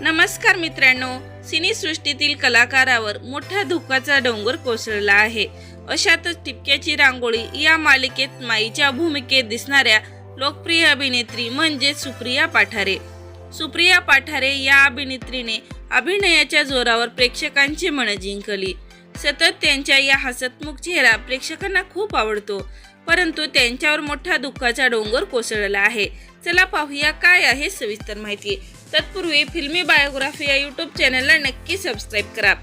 नमस्कार मित्रांनो सिनेसृष्टीतील कलाकारावर मोठा धोकाचा डोंगर कोसळला आहे. अशातच टिपक्याची रांगोळी या मालिकेत माईच्या भूमिकेत दिसणाऱ्या लोकप्रिय अभिनेत्री म्हणजे सुप्रिया पाठारे. सुप्रिया पाठारे या अभिनेत्रीने अभिनयाच्या जोरावर प्रेक्षकांची मनं जिंकली. सतत त्यांच्या या हसतमुख चेहरा प्रेक्षकांना खूप आवडतो परंतु त्यांच्यावर मोठा दुःखाचा डोंगर कोसळला आहे. चला पाहूया काय आहे सविस्तर माहिती. तत्पूर्वी फिल्मी बायोग्राफी या यूट्यूब चॅनलला नक्की सबस्क्राईब करा.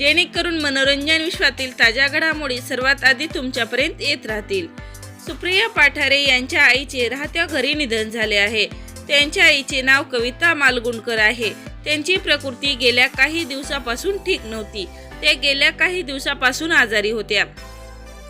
जेणेकरून मनोरंजन विश्वातील ताज्या घडामोडी सर्वात आधी तुमच्यापर्यंत येत राहतील. सुप्रिया पाठारे यांच्या आईचे राहत्या घरी निधन झाले आहे. त्यांच्या आईचे नाव कविता मालगुणकर आहे. त्यांची प्रकृती गेल्या काही दिवसापासून ठीक नव्हती. त्या गेल्या काही दिवसापासून आजारी होत्या.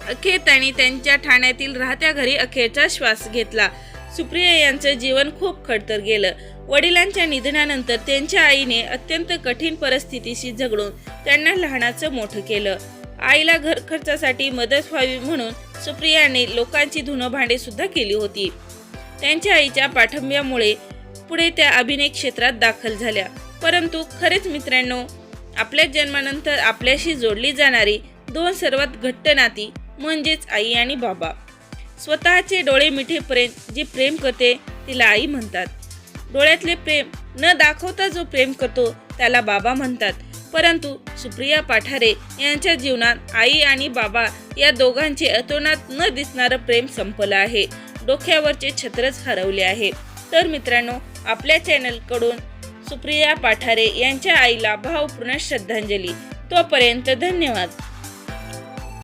अखेर त्यांनी त्यांच्या ठाण्यातील राहत्या घरी अखेरचा श्वास घेतला. सुप्रिया यांचं जीवन खूप खडतर गेलं. वडिलांच्या निधनानंतर त्यांच्या आईने अत्यंत कठीण परिस्थितीशी झगडून त्यांना लहानाचं मोठं केलं. आईला घर खर्चासाठी मदत व्हावी म्हणून सुप्रियाने लोकांची धुनं भांडे सुद्धा केली होती. त्यांच्या आईच्या पाठिंब्यामुळे पुढे त्या अभिनय क्षेत्रात दाखल झाल्या. परंतु खरेच मित्रांनो आपल्या जन्मानंतर आपल्याशी जोडली जाणारी दोन सर्वात घट्ट नाती म्हणजेच आई आणि बाबा. स्वतःचे डोळे मिठेपर्यंत जी प्रेम करते तिला आई म्हणतात. डोळ्यातले प्रेम न दाखवता जो प्रेम करतो त्याला बाबा म्हणतात. परंतु सुप्रिया पाठारे यांच्या जीवनात आई आणि बाबा या दोघांचे अतोनात न दिसणारं प्रेम संपलं आहे. डोक्यावरचे छत्रच हरवले आहे. तर मित्रांनो आपल्या चॅनलकडून सुप्रिया पाठारे यांच्या आईला भावपूर्ण श्रद्धांजली. तोपर्यंत धन्यवाद.